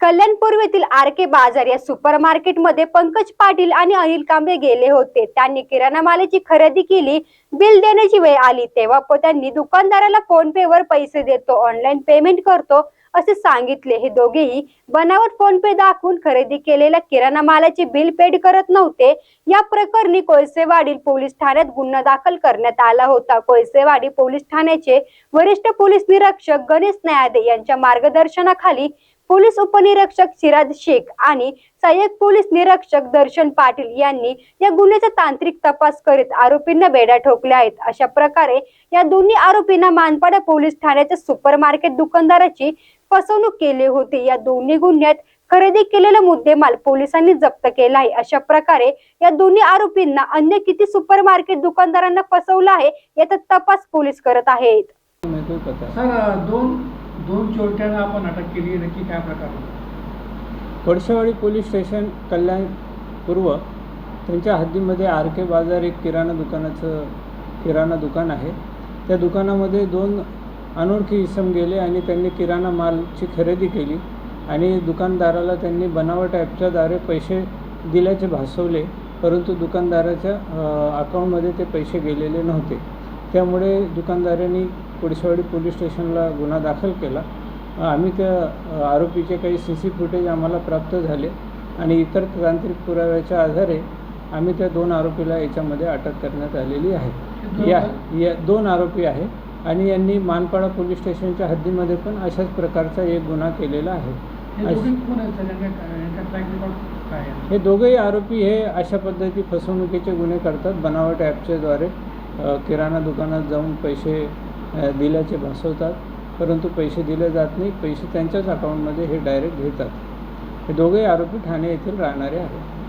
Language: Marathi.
कल्याणपूर्व येथील आर के बाजार या सुपर मार्केटमध्ये पंकज पाटील आणि अनिल कांबळे गेले होते. त्यांनी किराणा मालाची खरेदी केली बिल देण्याची वेळ आली. तेव्हा त्यांनी दुकानदाराला फोन पे वर पैसे देतो ऑनलाईन पेमेंट करतो असे सांगितले. हे दोघेही बनावट फोन पे दाखवून खरेदी केलेल्या किराणा मालाचे बिल पेड करत नव्हते. या प्रकरणी कोळसेवाडी पोलीस ठाण्यात गुन्हा दाखल करण्यात आला होता. कोळसेवाडी पोलीस ठाण्याचे वरिष्ठ पोलीस निरीक्षक गणेश न्यायाधे यांच्या मार्गदर्शनाखाली पोलीस उपनिरीक्षक सिराज शेख आणि सहाय्यक पोलीस निरीक्षक दर्शन पाटील यांनी या गुन्ह्याचा तांत्रिक तपास करीत आरोपींना बेड्या ठोकल्या आहेत. अशा प्रकारे या दोन्ही आरोपींना मानपाडा पोलीस ठाण्याच्या सुपर मार्केट दुकानदाराची फसवणूक केली होती. या दोन्ही गुन्ह्यात खरेदी केलेला मुद्देमाल पोलिसांनी जप्त केला आहे. अशा प्रकारे या दोन्ही आरोपींना अन्य किती सुपर मार्केट दुकानदारांना फसवलं आहे याचा तपास पोलीस करत आहेत. दोन चोरट्यांना आपण अटक केली नक्की काय प्रकार होता? पोलीस स्टेशन कल्याण पूर्व त्यांच्या हद्दीमध्ये आर के बाजार एक किराणा दुकानाचं किराणा दुकान आहे त्या दुकानामध्ये दोन अनोळखी इसम गेले आणि त्यांनी किराणा मालची खरेदी केली आणि दुकानदाराला त्यांनी बनावट ॲपच्याद्वारे पैसे दिल्याचे भासवले परंतु दुकानदाराच्या अकाउंटमध्ये ते पैसे गेलेले नव्हते त्यामुळे दुकानदारांनी पुडशेवाडी पोलीस स्टेशनला गुन्हा दाखल केला. आम्ही त्या आरोपीचे काही सी सी फुटेज आम्हाला प्राप्त झाले आणि इतर तांत्रिक पुराव्याच्या आधारे आम्ही त्या दोन आरोपीला याच्यामध्ये अटक करण्यात आलेली आहे. या या दोन आरोपी आहे आणि यांनी मानपाडा पोलीस स्टेशनच्या हद्दीमध्ये पण अशाच प्रकारचा एक गुन्हा केलेला आहे. हे दोघेही आरोपी हे अशा पद्धती फसवणुकीचे गुन्हे करतात. बनावट ॲपच्याद्वारे किराणा दुकानात जाऊन पैसे दिल्याचे भासवतात परंतु पैसे दिले जात नाही पैसे त्यांच्याच अकाउंटमध्ये हे डायरेक्ट घेतात. हे दोघेही आरोपी ठाणे येथील राहणारे आहेत.